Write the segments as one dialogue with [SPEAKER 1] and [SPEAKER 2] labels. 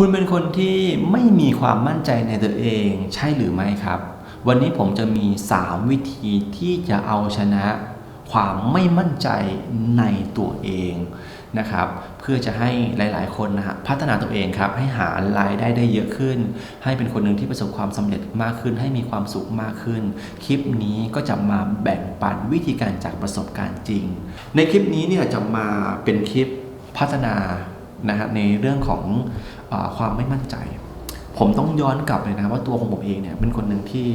[SPEAKER 1] คุณเป็นคนที่ไม่มีความมั่นใจในตัวเองใช่หรือไม่ครับ วันนี้ผมจะมี 3 วิธีที่จะเอาชนะ ความไม่มั่นใจในตัวเองนะครับ เพื่อจะให้หลาย ๆ คนนะฮะพัฒนาตัวเองครับ ให้หารายได้ได้เยอะขึ้น ให้เป็นคนหนึ่งที่ประสบความสำเร็จมากขึ้น ให้มีความสุขมากขึ้น คลิปนี้ก็จะมาแบ่งปันวิธีการจากประสบการณ์จริง ในคลิปนี้เนี่ยจะมาเป็นคลิปพัฒนานะฮะในเรื่องของ ความไม่มั่นใจ ผมต้องย้อนกลับเลยนะว่าตัวของผมเองเนี่ยเป็นคนหนึ่งที่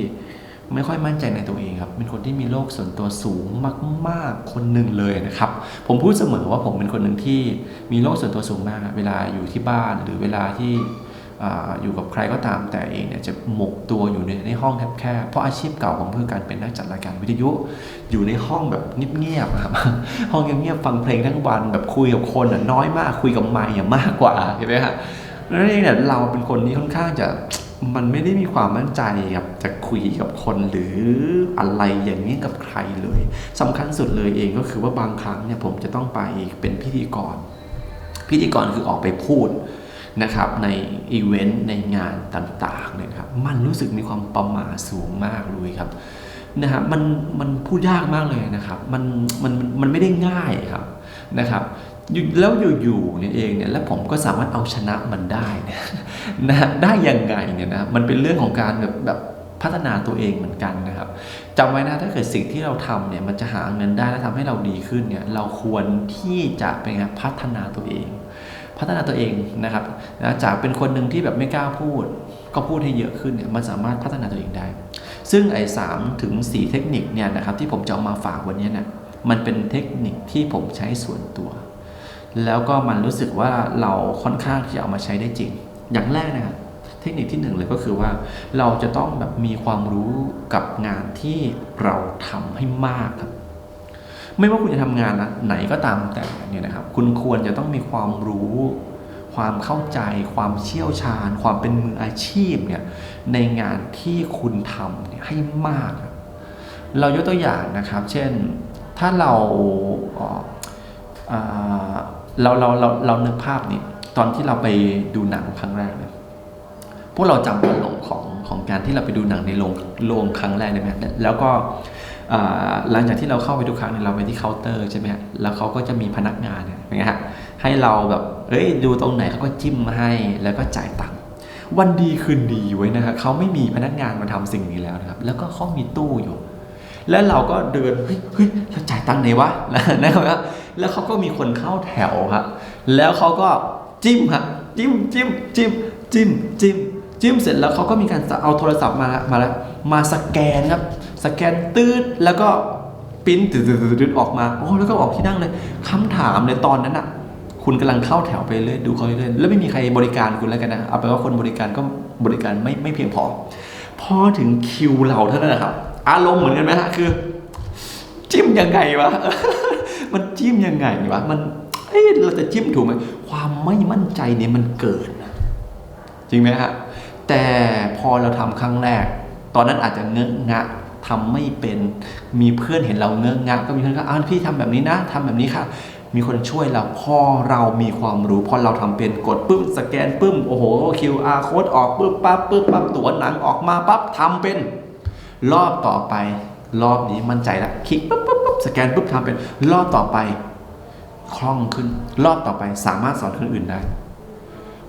[SPEAKER 1] ไม่ค่อยมั่นใจในตัวเองครับ เป็นคนที่มีโลกส่วนตัวสูงมากๆ คนหนึ่งเลยนะครับ ผมพูดเสมอว่าผมเป็นคนหนึ่งที่มีโลกส่วนตัวสูงมาก เวลาอยู่ที่บ้านหรือเวลาที่อยู่กับใครก็ตามแต่เองเนี่ยจะหมกตัวอยู่ในในห้องแคบๆ เพราะอาชีพเก่าผมคือการเป็นนักจัดรายการวิทยุ อยู่ในห้องแบบเงียบๆครับห้องเงียบๆฟังเพลงทั้งวันแบบคุยกับคนน้อยมากคุยกับไมค์อะมากกว่าเห็นไหมฮะ นั่นเองเนี่ยเราเป็นคนที่ค่อนข้างจะมันไม่ได้มีความมั่นใจครับจะคุยกับคนหรืออะไรอย่างนี้กับใครเลยสำคัญสุดเลยเองก็คือว่าบางครั้งเนี่ยผมจะต้องไปเป็นพิธีกร พิธีกรคือออกไปพูดนะครับในอีเวนต์ในงานต่างๆเนี่ยครับมันรู้สึกมีความประหม่าสูงมากเลยครับนะฮะมันมันพูดยากมากเลยนะครับมันมันมันไม่ได้ง่ายครับ นะครับแล้วอยู่ๆเนี่ยเองเนี่ยแล้วผมก็สามารถเอาชนะมันได้นะฮะได้ยังไงเนี่ยนะมันเป็นเรื่องของการแบบแบบพัฒนาตัวเองเหมือนกันนะครับจำไว้นะถ้าเกิดสิ่งที่เราทำเนี่ยมันจะหาเงินได้และทำให้เราดีขึ้นเนี่ยเราควรที่จะเป็นไงพัฒนาตัวเอง พัฒนาตัวเองนะครับนะจากเป็นคนหนึ่งที่แบบไม่กล้าพูด ก็พูดให้เยอะขึ้นเนี่ยมันสามารถพัฒนาตัวเองได้ ซึ่งไอ้สามถึงสี่เทคนิคเนี่ยนะครับที่ผมจะเอามาฝากวันนี้เนี่ย มันเป็นเทคนิคที่ผมใช้ส่วนตัว แล้วก็มันรู้สึกว่าเราค่อนข้างที่จะเอามาใช้ได้จริง อย่างแรกนะครับเทคนิคที่หนึ่งเลยก็คือว่าเราจะต้องแบบมีความรู้กับงานที่เราทำให้มากครับ ไม่ว่าคุณจะทำงานไหนก็ตามแต่เนี่ยนะครับ คุณควรจะต้องมีความรู้ ความเข้าใจ ความเชี่ยวชาญ ความเป็นมืออาชีพเนี่ยในงานที่คุณทำให้มากครับเรายกตัวอย่างนะครับ เช่น ถ้าเราเราเราเราเรานึกภาพนี่ตอนที่เราไปดูหนังครั้งแรกเนี่ยพวกเราจำอารมณ์ของของการที่เราไปดูหนังในโรงโรงครั้งแรกได้ไหมแล้วก็หลังจากที่เราเข้าไปทุกครั้งเนี่ยเราไปที่เคาน์เตอร์ใช่ไหมฮะแล้วเขาก็จะมีพนักงานเนี่ยนไงฮะให้เราแบบเอ้ยดูตรงไหนเขาก็จิ้มมาให้แล้วก็จ่ายตังค์วันดีคืนดีไว้นะครับเขาไม่มีพนักงานมาทำสิ่งนี้แล้วนะครับ แล้วก็เขามีตู้อยู่ แล้วเราก็เดินเฮ้ยเฮ้ยจะจ่ายตังค์ไหนวะนะครับแล้วเขาก็มีคนเข้าแถวครับแล้วเขาก็จิ้มฮะจิ้มจิ้มจิ้มจิ้มจิ้มจิ้มเสร็จแล้วเขาก็มีการเอาโทรศัพท์มามาแล้วมาสแกนครับสแกนตืดแล้วก็ปริ้นตืดออกมาโอ้แล้วก็ออกที่นั่งเลยคำถามในตอนนั้นอะคุณกำลังเข้าแถวไปเรื่อยดูเขาเรื่อยแล้วไม่มีใครบริการคุณแล้วกันนะเอาไปนว่าคนบริการก็บริการไม่ไม่เพียงพอ พอถึงคิวเราเท่านั้นนะครับ อารมณ์เหมือนกันไหมฮะคือ จิ้มยังไงวะ มันจิ้มยังไงวะ มันเอ้เราจะจิ้มถูกไหมความไม่มั่นใจเนี่ยมันเกิดจริงไหมฮะแต่พอเราทำครั้งแรก ตอนนั้นอาจจะเงอะงะทำไม่เป็นมีเพื่อนเห็นเราเงอะงะก็มีเพื่อนก็อ้าวพี่ทำแบบนี้นะทำแบบนี้ค่ะ มีคนช่วยเราพอเรามีความรู้พอเราทำเป็นกดปุ๊บสแกนปุ๊บโอ้โห QR โค้ดออกปุ๊บปั๊บปุ๊บปั๊บตัวหนังออกมาปั๊บทำเป็น รอบต่อไป รอบนี้มั่นใจละคลิกปุ๊บปุ๊บปุ๊บสแกนปุ๊บทำเป็นรอบต่อไปคล่องขึ้น รอบต่อไปสามารถสอนคนอื่นได้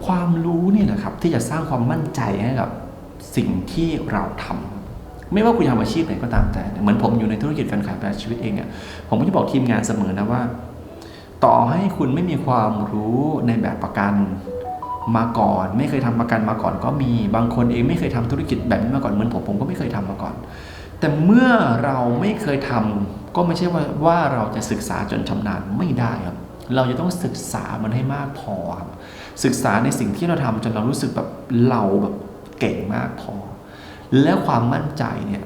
[SPEAKER 1] ความรู้เนี่ยนะครับที่จะสร้างความมั่นใจให้กับสิ่งที่เราทำไม่ว่าคุณทำอาชีพไหนก็ตามแต่ เหมือนผมอยู่ในธุรกิจการขายประกันชีวิตเองเนี่ยผมก็จะบอกทีมงานเสมอนะว่า ต่อให้คุณไม่มีความรู้ในแบบประกัน มาก่อน ไม่เคยทำประกันมาก่อนก็มีบางคนเองไม่เคยทำธุรกิจแบบนี้มาก่อนเหมือนผมผมก็ไม่เคยทำมาก่อน แต่เมื่อเราไม่เคยทำก็ไม่ใช่ว่าว่าเราจะศึกษาจนชำนาญไม่ได้ครับเราจะต้องศึกษามันให้มากพอครับศึกษาในสิ่งที่เราทำจนเรารู้สึกแบบเราแบบเก่งมากพอ แล้วความมั่นใจเนี่ย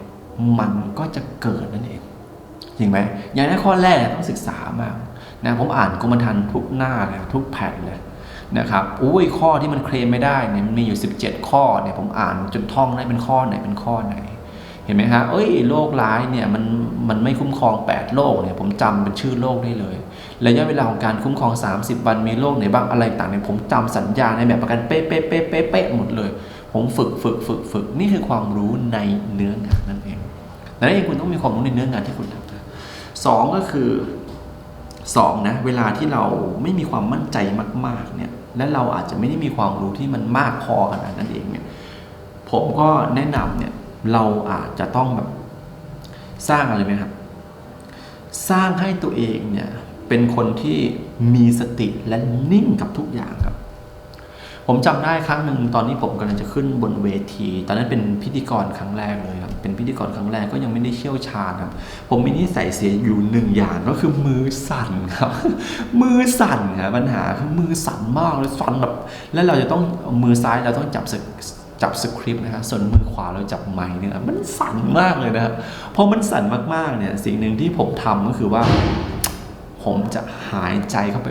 [SPEAKER 1] มันก็จะเกิดนั่นเองจริงไหมอย่างนั้นข้อแรกต้องศึกษามากนะผมอ่านกรมธรรม์ทุกหน้าเลยทุกแผ่นเลย นะครับอุ้ยข้อที่มันเคลมไม่ได้เนี่ยมันมีอยู่ 17 ข้อเนี่ยผมอ่านจนท่องได้เป็นข้อไหนเป็นข้อไหน เห็นไหมฮะเอ้ยโรคร้ายเนี่ยมันมันไม่คุ้มครอง 8 โรคเนี่ยผมจำเป็นชื่อโรคได้เลยระยะเวลาของการคุ้มครอง 30 วันมีโรคไหนบ้างอะไรต่างเนี่ยผมจำสัญญาในแบบประกันเป๊ะเป๊ะเป๊ะเป๊ะเป๊ะหมดเลย ผมฝึกฝึกฝึกฝึกนี่คือความรู้ในเนื้องานนั่นเองนั้นเองคุณต้องมีความรู้ในเนื้องานที่คุณทำนะสองก็คือสองนะเวลาที่เราไม่มีความมั่นใจมากๆเนี่ย และเราอาจจะไม่ได้มีความรู้ที่มันมากพอขนาดนั้นเองเนี่ยผมก็แนะนำเนี่ยเราอาจจะต้องแบบสร้างอะไรไหมครับ สร้างให้ตัวเองเนี่ยเป็นคนที่มีสติและนิ่งกับทุกอย่างครับ ผมจำได้ครั้งหนึ่งตอนนี้ผมกำลังจะขึ้นบนเวที ตอนนั้นเป็นพิธีกรครั้งแรกเลยครับ เป็นพิธีกรครั้งแรกก็ยังไม่ได้เชี่ยวชาญครับ ผมมีนิสัยเสียอยู่หนึ่งอย่างก็คือมือสั่นครับ มือสั่นครับปัญหาคือมือสั่นมากเลยสั่นแบบแล้วเราจะต้องมือซ้ายเราต้องจับสจับสคริปต์นะครับส่วนมือขวาเราจับไมค์เนี่ยมันสั่นมากเลยนะครับพอมันสั่นมากๆเนี่ยสิ่งหนึ่งที่ผมทำก็คือว่า ผมจะหายใจเข้าไป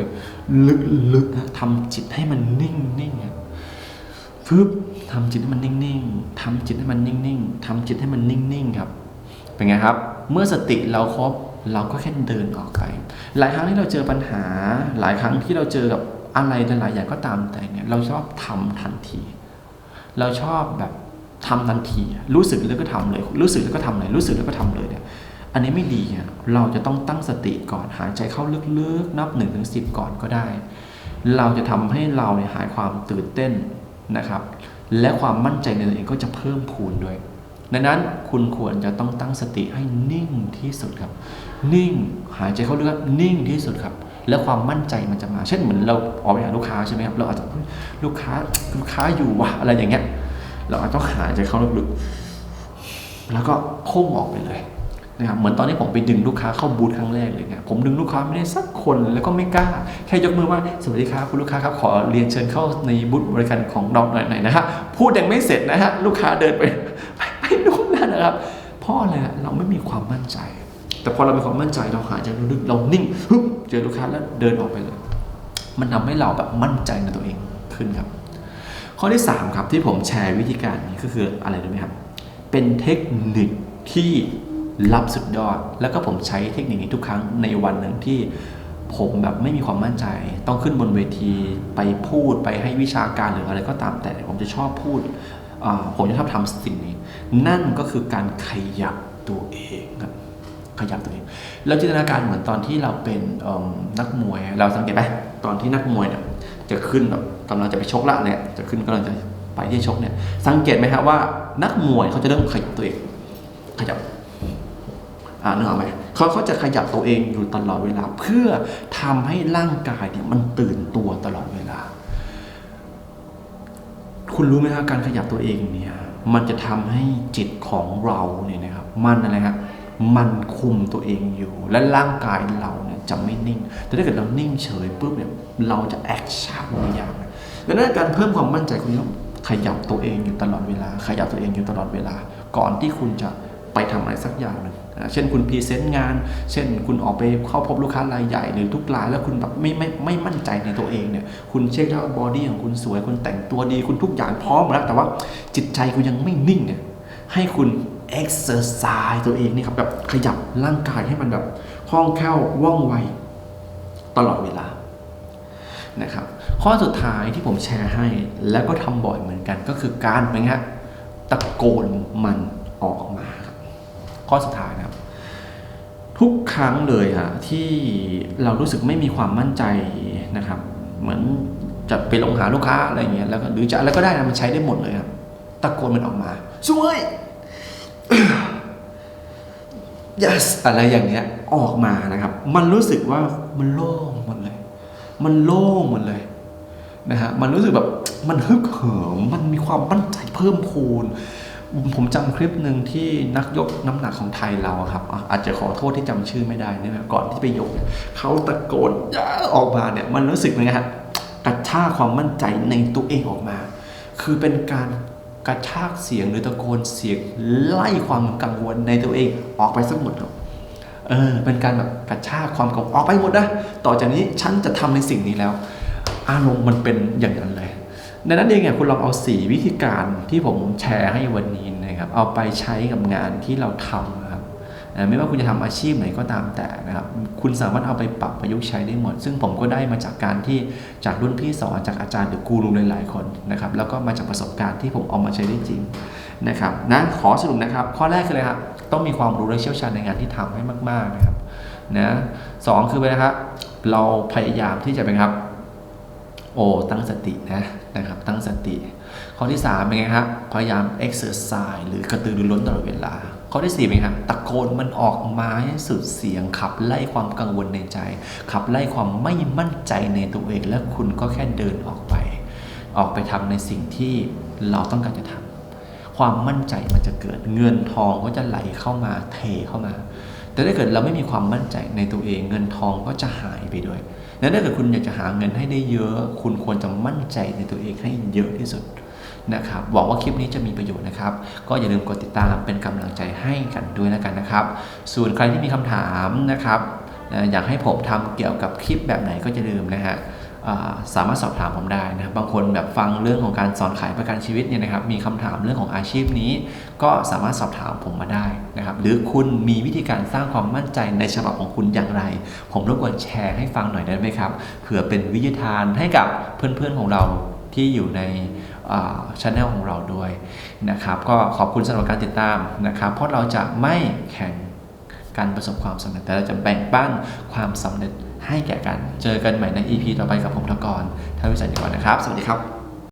[SPEAKER 1] ลึกๆนะทำจิตให้มันนิ่งๆครับฟึบทำจิตให้มันนิ่งๆทำจิตให้มันนิ่งๆทำจิตให้มันนิ่งๆครับ เป็นไงครับ เมื่อสติเราครบเราก็แค่เดินออกไป หลายครั้งที่เราเจอปัญหา หลายครั้งที่เราเจอกับอะไรหลายๆอย่างก็ตามแต่เนี่ย เราชอบทำทันที เราชอบแบบทำทันที รู้สึกแล้วก็ทำเลย รู้สึกแล้วก็ทำเลย รู้สึกแล้วก็ทำเลยเนี่ย อันนี้ไม่ดีอะเราจะต้องตั้งสติก่อนหายใจเข้าลึกๆ นับ1นถึงสิก่อนก็ได้ เราจะทำให้เราเนี่ยหายความตื่นเต้นนะครับ และความมั่นใจในตัวเองก็จะเพิ่มพูนด้วยดังนั้นคุณควรจะต้องตั้งสติให้นิ่งที่สุดครับ นิ่งหายใจเข้าลึกนิ่งที่สุดครับ แล้วความมั่นใจมันจะมา เช่นเหมือนเราออกไปหาลูกค้าใช่ไหมครับเราอาจจะลูกค้าลูกค้าอยู่วะอะไรอย่างเงี้ย เราอาจจะต้องหายใจเข้าลึกๆแล้วก็พุ่งออกไปเลย นะครับเหมือนตอนที่ผมไปดึงลูกค้าเข้าบูธครั้งแรกเลยเนี่ยผมดึงลูกค้าไม่ได้สักคนแล้วก็ไม่กล้า แค่ยกมือว่าสวัสดีครับคุณลูกค้าครับขอเรียนเชิญเข้าในบูธบริการของเราหน่อยๆนะฮะพูดยังไม่เสร็จนะฮะลูกค้าเดินไปไปไปนู่นนั่นนะครับเพราะอะไรเราไม่มีความมั่นใจ แต่พอเรามีความมั่นใจเราหายใจลึกๆเรานิ่งฮึบเจอลูกค้าแล้วเดินออกไปเลย มันทำให้เราแบบมั่นใจในตัวเองขึ้นครับ ข้อที่ 3 ครับที่ผมแชร์วิธีการนี้ก็คืออะไรรู้ไหมครับ เป็นเทคนิคที่ ลับสุดยอด แล้วก็ผมใช้เทคนิคนี้ทุกครั้งในวันหนึ่งที่ผมแบบไม่มีความมั่นใจ ต้องขึ้นบนเวทีไปพูดไปให้วิชาการหรืออะไรก็ตามแต่ผมจะชอบพูด ผมจะชอบทำสิ่งนี้ นั่นก็คือการขยับตัวเองครับขยับตัวเองแล้วจินตนาการเหมือนตอนที่เราเป็นนักมวย เราสังเกตไหมตอนที่นักมวยเนี่ยจะขึ้นแบบกำลังจะไปชกละเนี่ยจะขึ้นกำลังจะไปที่ชกเนี่ยสังเกตไหมครับว่านักมวยเขาจะเริ่มขยับตัวเองขยับ นึกออกไหมเขาเขาจะขยับตัวเองอยู่ตลอดเวลา เพื่อทำให้ร่างกายเนี่ยมันตื่นตัวตลอดเวลา คุณรู้ไหมครับการขยับตัวเองเนี่ย มันจะทำให้จิตของเราเนี่ยนะครับ มันอะไรครับมันคุมตัวเองอยู่ และร่างกายเราเนี่ยจะไม่นิ่ง แต่ถ้าเกิดเรานิ่งเฉยปุ๊บเนี่ยเราจะแอคชั่นบางอย่างดังนั้นการเพิ่มความมั่นใจคุณต้องขยับตัวเองอยู่ตลอดเวลา ขยับตัวเองอยู่ตลอดเวลา ก่อนที่คุณจะ ไปทำอะไรสักอย่างหนึ่งเช่นคุณพรีเซนต์งาน เช่นคุณออกไปเข้าพบลูกค้ารายใหญ่หรือทุกรายแล้วคุณแบบไม่ไม่ไม่มั่นใจในตัวเองเนี่ยคุณเช็คว่าบอดี้ของคุณสวยคุณแต่งตัวดีคุณทุกอย่างพร้อมแล้วแต่ว่าจิตใจคุณยังไม่นิ่งเนี่ยให้คุณ exercise ตัวเองนี่ครับแบบขยับร่างกายให้มันแบบคล่องแคล่วว่องไวตลอดเวลานะครับข้อสุดท้ายที่ผมแชร์ให้แล้วก็ทำบ่อยเหมือนกันก็คือการเป็นไงะตะโกนมันออกมา ข้อสุดท้ายนะครับ ทุกครั้งเลยฮะที่เรารู้สึกไม่มีความมั่นใจนะครับ เหมือนจะไปลงหาลูกค้าอะไรอย่างเงี้ยแล้วก็หรือจะอะไรก็ได้นะมันใช้ได้หมดเลยครับตะโกนมันออกมาช่วย yes อะไรอย่างเงี้ยออกมานะครับ มันรู้สึกว่ามันโล่งหมดเลย มันโล่งหมดเลยนะฮะมันรู้สึกแบบมันฮึกเหิมมันมีความมั่นใจเพิ่มพูน ผมจำคลิปหนึ่งที่นักยกน้ำหนักของไทยเราครับ อาจจะขอโทษที่จำชื่อไม่ได้นะครับก่อนที่ไปยกเขาตะโกนยาออกมาเนี่ยมันรู้สึกไงฮะกระชากความมั่นใจในตัวเองออกมา คือเป็นการกระชากเสียงหรือตะโกนเสียงไล่ความกังวลในตัวเองออกไปสักหมดครับเออเป็นการแบบกระชากความกังวลออกไปหมดนะต่อจากนี้ฉันจะทำในสิ่งนี้แล้ว อารมณ์มันเป็นอย่างนั้นเลย ดังนั้นเองเนี่ยคุณลองเอาสีวิธีการที่ผมแชร์ให้วันนี้นะครับเอาไปใช้กับงานที่เราทำนะครับไม่ว่าคุณจะทำอาชีพไหนก็ตามแต่นะครับคุณสามารถเอาไปปรับประยุกต์ใช้ได้หมด ซึ่งผมก็ได้มาจากการที่จากรุ่นพี่สอนจากอาจารย์หรือกูรูหลายๆคนนะครับแล้วก็มาจากประสบการณ์ที่ผมเอามาใช้ได้จริงนะครับนะขอสรุปนะครับ ข้อแรกคืออะไรครับต้องมีความรู้และเชี่ยวชาญในงานที่ทำให้มาก ๆนะครับนะสองคือไปนะครับเราพยายามที่จะเป็นครับโอ้ตั้งสตินะ นะครับตั้งสติ ข้อที่3เป็นไงครับพยายาม exercise หรือกระตือรือร้นตลอดเวลา ข้อที่4เป็นไงครับตะโกนมันออกมาให้สุดเสียงขับไล่ความกังวลในใจ ขับไล่ความไม่มั่นใจในตัวเอง และคุณก็แค่เดินออกไป ออกไปทำในสิ่งที่เราต้องการจะทำความมั่นใจมันจะเกิดเงินทองก็จะไหลเข้ามาเทเข้ามา แต่ถ้าเกิดเราไม่มีความมั่นใจในตัวเอง เงินทองก็จะหายไปด้วยนั้นถ้าเกิดคุณอยากจะหาเงินให้ได้เยอะ คุณควรจะมั่นใจในตัวเองให้เยอะที่สุดนะครับหวังว่าคลิปนี้จะมีประโยชน์นะครับ ก็อย่าลืมกดติดตามเป็นกำลังใจให้กันด้วยแล้วกันนะครับ ส่วนใครที่มีคำถามนะครับอยากให้ผมทำเกี่ยวกับคลิปแบบไหนก็จะลืมนะฮะ สามารถสอบถามผมได้นะครับบางคนแบบฟังเรื่องของการสอนขายประกันชีวิตเนี่ยนะครับมีคำถามเรื่องของอาชีพนี้ ก็สามารถสอบถามผมมาได้นะครับหรือคุณมีวิธีการสร้างความมั่นใจในฉบับของคุณอย่างไร ผมรบกวนแชร์ให้ฟังหน่อยได้ไหมครับเผื่อเป็นวิทยาทานให้กับเพื่อนๆของเราที่อยู่ในช anel ของเราด้วยนะครับก็ขอบคุณสำหรับการติดตามนะครับ เพราะเราจะไม่แข่งการประสบความสำเร็จแต่เราจะแบ่งปันความสำเร็จ ให้แก่กัน เจอกันใหม่ใน EP ต่อไปกับผมทกรท่านวิสัยดีกว่านะครับ สวัสดีครับ